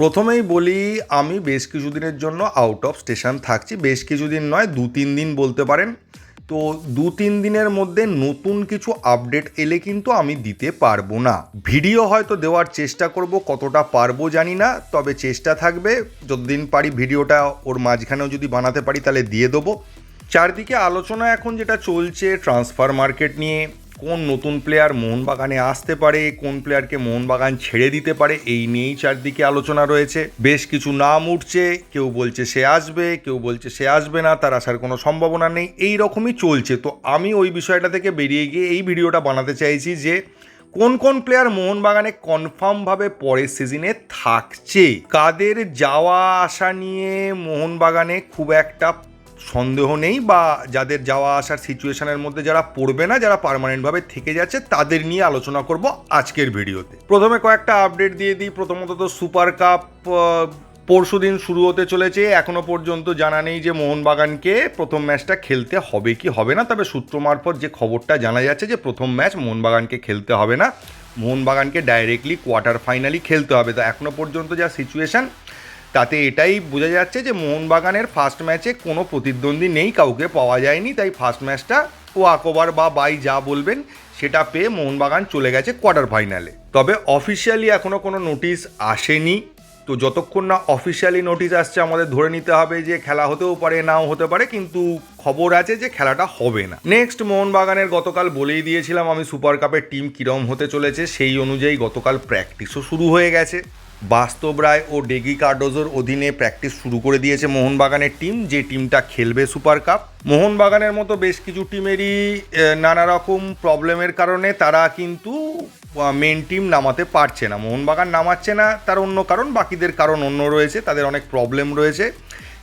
প্রথমেই বলি, আমি বেশ কিছুদিনের জন্য আউট অফ স্টেশন থাকছি। বেশ কিছুদিন নয়, দু তিন দিন বলতে পারেন। তো দু তিন দিনের মধ্যে নতুন কিছু আপডেট এলে কিন্তু আমি দিতে পারব না। ভিডিও হয়তো দেওয়ার চেষ্টা করব, কতটা পারব জানি না, তবে চেষ্টা থাকবে। যতদিন পারি ভিডিওটা ওর মাঝখানেও যদি বানাতে পারি, তাহলে দিয়ে দেবো। চারদিকে আলোচনা এখন যেটা চলছে ট্রান্সফার মার্কেট নিয়ে কোন নতুন প্লেয়ার মোহনবাগানে আসতে পারে, কোন প্লেয়ারকে মোহনবাগান ছেড়ে দিতে পারে, এই নিয়েই চারদিকে আলোচনা রয়েছে। বেশ কিছু নাম উঠছে, কেউ বলছে সে আসবে, কেউ বলছে সে আসবে না, তার আসার কোনো সম্ভাবনা নেই, এই রকমই চলছে। তো আমি ওই বিষয়টা থেকে বেরিয়ে গিয়ে এই ভিডিওটা বানাতে চাইছি যে, কোন কোন প্লেয়ার মোহনবাগানে কনফার্মভাবে পরের সিজনে থাকছে? কাদের যাওয়া আসা নিয়ে মোহনবাগানে খুব একটা সন্দেহ নেই বা যাদের যাওয়া আসার সিচুয়েশনের মধ্যে যারা পড়বে না, যারা পার্মানেন্টভাবে থেকে যাচ্ছে, তাদের নিয়ে আলোচনা করব আজকের ভিডিওতে। প্রথমে কয়েকটা আপডেট দিয়ে দিই। প্রথমত তো সুপার কাপ পরশু দিন শুরু হতে চলেছে। এখনও পর্যন্ত জানা নেই যে মোহনবাগানকে প্রথম ম্যাচটা খেলতে হবে কি হবে না। তবে সূত্র মারফত যে খবরটা জানা যাচ্ছে যে প্রথম ম্যাচ মোহনবাগানকে খেলতে হবে না। মোহনবাগানকে ডাইরেক্টলি কোয়ার্টার ফাইনালি খেলতে হবে। তো এখনও পর্যন্ত যা সিচুয়েশন তাতে এটাই বোঝা যাচ্ছে যে মোহনবাগানের ফার্স্ট ম্যাচে কোনো প্রতিদ্বন্দ্বী নেই, কাউকে পাওয়া যায়নি, তাই ফার্স্ট ম্যাচটা ও আকোবার বা বাই যা বলবেন সেটা পেয়ে মোহনবাগান চলে গেছে কোয়ার্টার ফাইনালে তবে অফিসিয়ালি এখনও কোনো নোটিশ আসেনি। তো যতক্ষণ না অফিসিয়ালি নোটিশ আসছে, আমাদের ধরে নিতে হবে যে খেলা হতেও পারে, নাও হতে পারে, কিন্তু খবর আছে যে খেলাটা হবে না। নেক্সট মোহনবাগানের গতকাল বলেই দিয়েছিলাম আমি সুপার কাপের টিম কিরম হতে চলেছে, সেই অনুযায়ী গতকাল প্র্যাকটিসও শুরু হয়ে গেছে। বাস্তব রায় ও ডেগি কার্ডোজোর অধীনে প্র্যাকটিস শুরু করে দিয়েছে মোহনবাগানের টিম, যে টিমটা খেলবে সুপার কাপ। মোহনবাগানের মতো বেশ কিছু টিমেরই নানা রকম প্রবলেমের কারণে তারা কিন্তু মেন টিম নামাতে পারছে না। মোহনবাগান নামাচ্ছে না, তার অন্য কারণ, বাকিদের কারণ অন্য রয়েছে, তাদের অনেক প্রবলেম রয়েছে।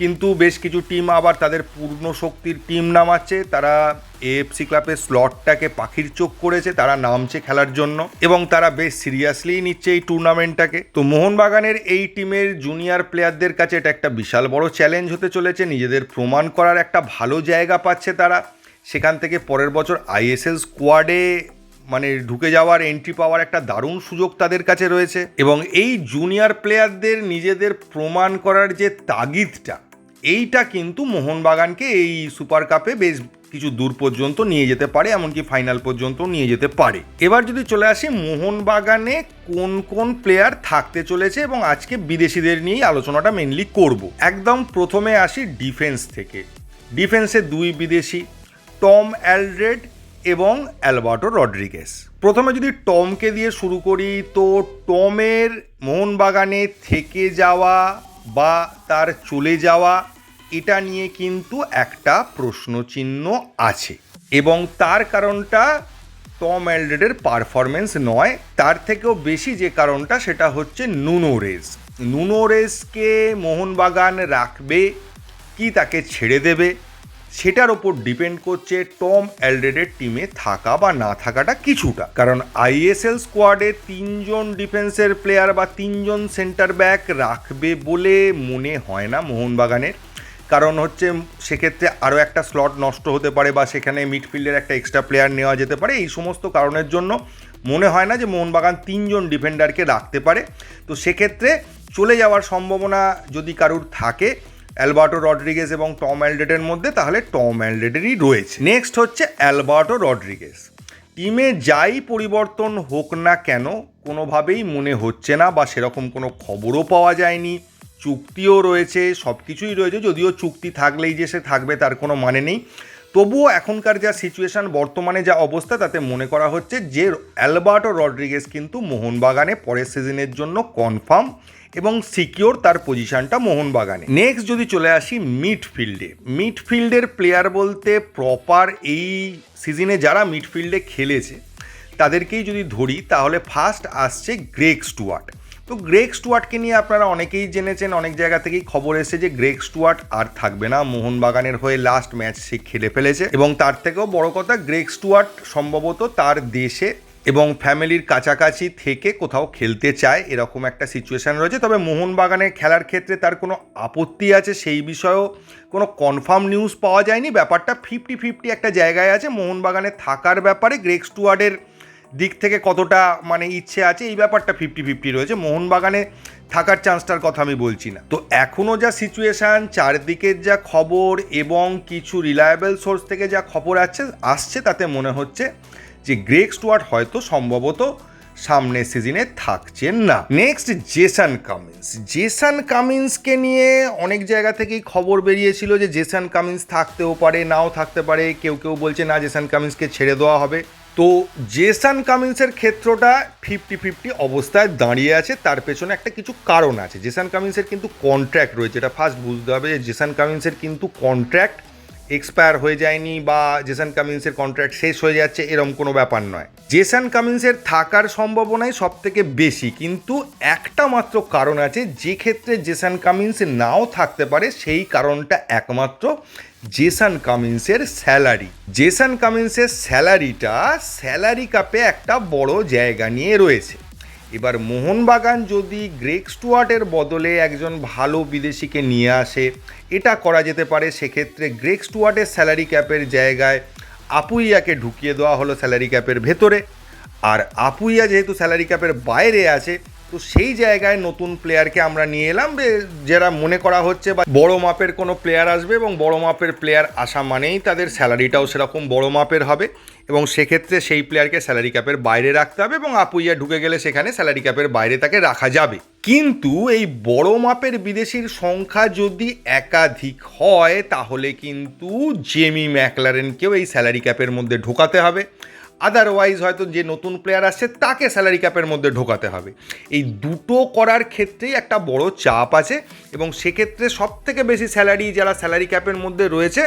কিন্তু বেশ কিছু টিম আবার তাদের পূর্ণ শক্তির টিম নামাচ্ছে। তারা এএফসি ক্লাবের স্লটটাকে পাখির চোখ করেছে, তারা নামছে খেলার জন্য এবং তারা বেশ সিরিয়াসলি নিচ্ছে এই টুর্নামেন্টটাকে তো মোহনবাগানের এই টিমের জুনিয়র প্লেয়ারদের কাছে এটা একটা বিশাল বড় চ্যালেঞ্জ হতে চলেছে। নিজেদের প্রমাণ করার একটা ভালো জায়গা পাচ্ছে তারা। সেখান থেকে পরের বছর আইএসএল স্কোয়াডে মানে ঢুকে যাওয়ার এন্ট্রি পাওয়ার একটা দারুণ সুযোগ তাদের কাছে রয়েছে। এবং এই জুনিয়র প্লেয়ারদের নিজেদের প্রমাণ করার যে তাগিদটা এইটা কিন্তু মোহনবাগানকে এই সুপার কাপে বেশ কিছু দূর পর্যন্ত নিয়ে যেতে পারে, এমনকি ফাইনাল পর্যন্ত নিয়ে যেতে পারে। এবার যদি চলে আসি, মোহনবাগানে কোন কোন প্লেয়ার থাকতে চলেছে এবং আজকে বিদেশিদের নিয়েই আলোচনাটা মেনলি করব। একদম প্রথমে আসি ডিফেন্স থেকে। ডিফেন্সে দুই বিদেশি, টম অ্যালড্রেড এবং অ্যালবার্টো রড্রিগেস প্রথমে যদি টমকে দিয়ে শুরু করি, তো টমের মোহনবাগানে থেকে যাওয়া বা তার চলে যাওয়া, এটা নিয়ে কিন্তু একটা প্রশ্নচিহ্ন আছে। এবং তার কারণটা টম অ্যালড্রেডের পারফরমেন্স নয়, তার থেকেও বেশি যে কারণটা সেটা হচ্ছে নুনোরেস নুনোরেসকে মোহনবাগান রাখবে, কি তাকে ছেড়ে দেবে? সেটার ওপর ডিপেন্ড করছে টম অ্যালড্রেডের টিমে থাকা বা না থাকাটা কিছুটা। কারণ আইএসএল স্কোয়াডে তিনজন ডিফেন্সের প্লেয়ার বা তিনজন সেন্টার ব্যাক রাখবে বলে মনে হয় না মোহনবাগানের। কারণ হচ্ছে সেক্ষেত্রে আরও একটা স্লট নষ্ট হতে পারে বা সেখানে মিডফিল্ডের একটা এক্সট্রা প্লেয়ার নেওয়া যেতে পারে। এই সমস্ত কারণের জন্য মনে হয় না যে মোহনবাগান তিনজন ডিফেন্ডারকে রাখতে পারে। তো সেক্ষেত্রে চলে যাওয়ার সম্ভাবনা যদি কারুর থাকে অ্যালবার্টো রড্রিগেজ এবং টম অ্যালডেডের মধ্যে, তাহলে টম অ্যালডেডেরই রয়েছে। নেক্সট হচ্ছে অ্যালবার্টো রড্রিগেজ। টিমে যাই পরিবর্তন হোক না কেন, কোনোভাবেই মনে হচ্ছে না বা সেরকম কোনো খবরও পাওয়া যায়নি। চুক্তিও রয়েছে সব কিছুই রয়েছে, যদিও চুক্তি থাকলেই যে সে থাকবে তার কোনো মানে নেই। তবুও এখনকার যা সিচুয়েশান বর্তমানে যা অবস্থা, তাতে মনে করা হচ্ছে যে অ্যালবার্টো রড্রিগেস কিন্তু মোহনবাগানে পরের সিজনের জন্য কনফার্ম এবং সিকিওর তার পজিশনটা মোহনবাগানে। নেক্সট যদি চলে আসি মিডফিল্ডে মিডফিল্ডের প্লেয়ার বলতে প্রপার এই সিজনে যারা মিডফিল্ডে খেলেছে, তাদেরকেই যদি ধরি, তাহলে ফার্স্ট আসছে গ্রেক স্টুয়ার্ট তো গ্রেক স্টুয়ার্টকে নিয়ে আপনারা অনেকেই জেনেছেন, অনেক জায়গা থেকেই খবর এসেছে যে গ্রেক স্টুয়ার্ট আর থাকবে না। মোহনবাগানের হয়ে লাস্ট ম্যাচ সে খেলে ফেলেছে এবং তার থেকেও বড় কথা গ্রেক স্টুয়ার্ট সম্ভবত তার দেশে এবং ফ্যামিলির কাছাকাছি থেকে কোথাও খেলতে চায়, এরকম একটা সিচুয়েশান রয়েছে। তবে মোহনবাগানে খেলার ক্ষেত্রে তার কোনো আপত্তি আছে সেই বিষয়েও কোনো কনফার্ম নিউজ পাওয়া যায়নি। ব্যাপারটা ফিফটি ফিফটি একটা জায়গায় আছে। মোহনবাগানে থাকার ব্যাপারে গ্রেক স্টুয়ার্ডের দিক থেকে কতটা মানে ইচ্ছে আছে, এই ব্যাপারটা ফিফটি ফিফটি রয়েছে। মোহনবাগানে থাকার চান্সটার কথা আমি বলছি না। তো এখনও যা সিচুয়েশান চারদিকের যা খবর এবং কিছু রিলায়েবল সোর্স থেকে যা খবর আছে, আসছে তাতে মনে হচ্ছে যে গ্রেক স্টুয়ার্ট হয়তো সম্ভবত সামনের সিজনে থাকছেন না। Next জেসান Cummins. জেসান কামিন্সকে নিয়ে অনেক জায়গা থেকেই খবর বেরিয়েছিল যে জেসান কামিন্স থাকতেও পারে, নাও থাকতে পারে। কেউ কেউ বলছে, না, জেসান কামিন্সকে ছেড়ে দেওয়া হবে। তো জেসান কামিন্সের ক্ষেত্রটা ফিফটি ফিফটি অবস্থায় দাঁড়িয়ে আছে, তার পেছনে একটা কিছু কারণ আছে। জেসান কামিন্সের কিন্তু কন্ট্র্যাক্ট রয়েছে, এটা ফার্স্ট বুঝতে হবে যে জেসান কামিন্সের কিন্তু কন্ট্র্যাক্ট এক্সপায়ার হয়ে যায়নি বা জেসান কামিন্সের কন্ট্রাক্ট শেষ হয়ে যাচ্ছে, এরম কোনো ব্যাপার নয়। জেসান কামিন্সের থাকার সম্ভাবনাই সব থেকে বেশি, কিন্তু একটা মাত্র কারণ আছে, যে ক্ষেত্রে জেসান কামিন্স নাও থাকতে পারে, সেই কারণটা একমাত্র জেসান কামিন্সের স্যালারি জেসান কামিন্সের স্যালারিটা স্যালারি কাপে একটা বড় জায়গা নিয়ে রয়েছে। এবার মোহনবাগান যদি গ্রেক স্টুয়ার্টের বদলে একজন ভালো বিদেশিকে নিয়ে আসে, এটা করা যেতে পারে। সেক্ষেত্রে গ্রেক স্টুয়ার্টের স্যালারি ক্যাপের জায়গায় আপুইয়াকে ঢুকিয়ে দেওয়া হলো স্যালারি ক্যাপের ভেতরে। আর আপুইয়া যেহেতু স্যালারি ক্যাপের বাইরে আছে তো সেই জায়গায় নতুন প্লেয়ারকে আমরা নিয়ে এলাম যারা মনে করা হচ্ছে বা বড় মাপের কোনো প্লেয়ার আসবে এবং বড় মাপের প্লেয়ার আসা মানেই তাদের স্যালারিটাও সেরকম বড় মাপের হবে এবং সেক্ষেত্রে সেই প্লেয়ারকে স্যালারি ক্যাপের বাইরে রাখতে হবে এবং আপুইয়া ঢুকে গেলে সেখানে স্যালারি ক্যাপের বাইরে তাকে রাখা যাবে। কিন্তু এই বড় মাপের বিদেশির সংখ্যা যদি একাধিক হয়, তাহলে কিন্তু জেমি ম্যাকলারেনকেও এই স্যালারি ক্যাপের মধ্যে ঢোকাতে হবে। আদারওয়াইজ হয়তো যে নতুন প্লেয়ার আসছে, তাকে স্যালারি ক্যাপের মধ্যে ঢোকাতে হবে। এই দুটো করার ক্ষেত্রেই একটা বড় চাপ আছে এবং সেক্ষেত্রে সব থেকে বেশি স্যালারি যারা স্যালারি ক্যাপের মধ্যে রয়েছে,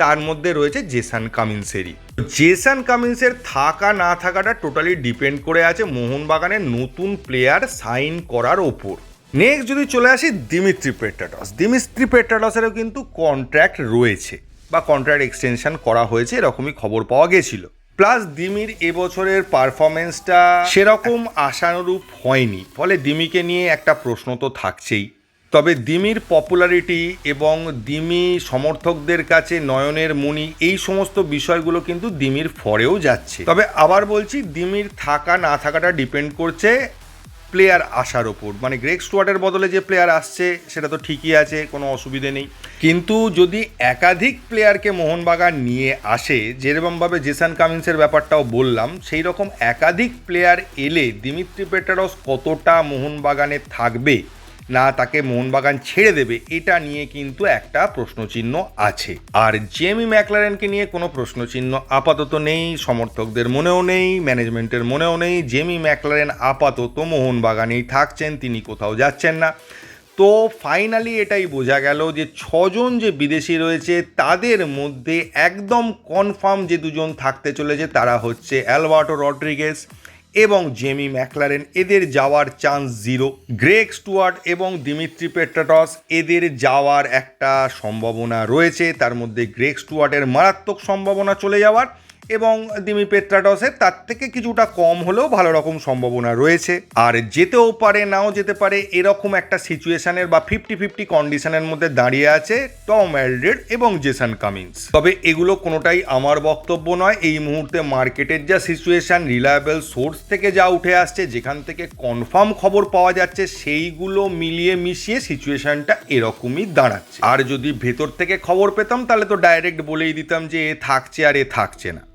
তার মধ্যে রয়েছে জেসান কামিন্সেরই। জেসান কামিন্সের থাকা না থাকাটা টোটালি ডিপেন্ড করে আছে মোহনবাগানের নতুন প্লেয়ার সাইন করার ওপর। নেক্সট যদি চলে আসি দিমিত্রি পেট্রাটস দিমিত্রি পেট্রাটসেরও কিন্তু কন্ট্র্যাক্ট রয়েছে বা কন্ট্রাক্ট এক্সটেনশন করা হয়েছে, এরকমই খবর পাওয়া গেছিল। প্লাস দিমির এবছরের পারফরমেন্সটা সেরকম আশানুরূপ হয়নি। ফলে দিমিকে নিয়ে একটা প্রশ্ন তো থাকছেই। তবে দিমির পপুলারিটি এবং দিমি সমর্থকদের কাছে নয়নের মুনি এই সমস্ত বিষয়গুলো কিন্তু দিমির ফরেও যাচ্ছে। তবে আবার বলছি দিমির থাকা না থাকাটা ডিপেন্ড করছে প্লেয়ার আসার ওপর মানে গ্রেক স্টুয়ার্টের বদলে যে প্লেয়ার আসছে, সেটা তো ঠিকই আছে, কোনো অসুবিধে নেই। কিন্তু যদি একাধিক প্লেয়ারকে মোহনবাগান নিয়ে আসে, যেরকমভাবে জেসান কামিন্সের ব্যাপারটাও বললাম সেই রকম একাধিক প্লেয়ার এলে দিমিত্রি পেটারস কতটা মোহনবাগানে থাকবে? না তাকে মোহনবাগান ছেড়ে দেবে, এটা নিয়ে কিন্তু একটা প্রশ্নচিহ্ন আছে। আর জেমি ম্যাকলারেনকে নিয়ে কোনো প্রশ্নচিহ্ন আপাতত নেই, সমর্থকদের মনেও নেই, ম্যানেজমেন্টের মনেও নেই, জেমি ম্যাকলারেন আপাতত মোহনবাগানেই থাকছেন, তিনি কোথাও যাচ্ছেন না। তো ফাইনালি এটাই বোঝা গেল যে ছজন যে বিদেশি রয়েছে, তাদের মধ্যে একদম কনফার্ম যে দুজন থাকতে চলেছে, তারা হচ্ছে অ্যালবার্টো রড্রিগেস এবং জেমি ম্যাকলারেন, এদের যাওয়ার চান্স জিরো। গ্রেক স্টুয়ার্ট এবং দিমিত্রি পেট্রাটস, এদের যাওয়ার একটা সম্ভাবনা রয়েছে। তার মধ্যে গ্রেক স্টুয়ার্টের মারাত্মক সম্ভাবনা চলে যাওয়ার। এবং দিমি পেট্রাটসের তার থেকে কিছুটা কম হলেও ভালো রকম সম্ভাবনা রয়েছে। আর যেতেও পারে, নাও যেতে পারে, এরকম একটা সিচুয়েশনের বা ফিফটি ফিফটি কন্ডিশনের মধ্যে দাঁড়িয়ে আছে টম অ্যালড্রেড এবং জেসান কামিন্স। তবে এগুলো কোনোটাই আমার বক্তব্য নয়, এই মুহূর্তে মার্কেটের যা সিচুয়েশন, রিলায়েবল সোর্স থেকে যা উঠে আসছে, যেখান থেকে কনফার্ম খবর পাওয়া যাচ্ছে, সেইগুলো মিলিয়ে মিশিয়ে সিচুয়েশনটা এরকমই দাঁড়াচ্ছে। আর যদি ভেতর থেকে খবর পেতাম, তাহলে তো ডাইরেক্ট বলেই দিতাম যে এ থাকছে আর এ থাকছে না।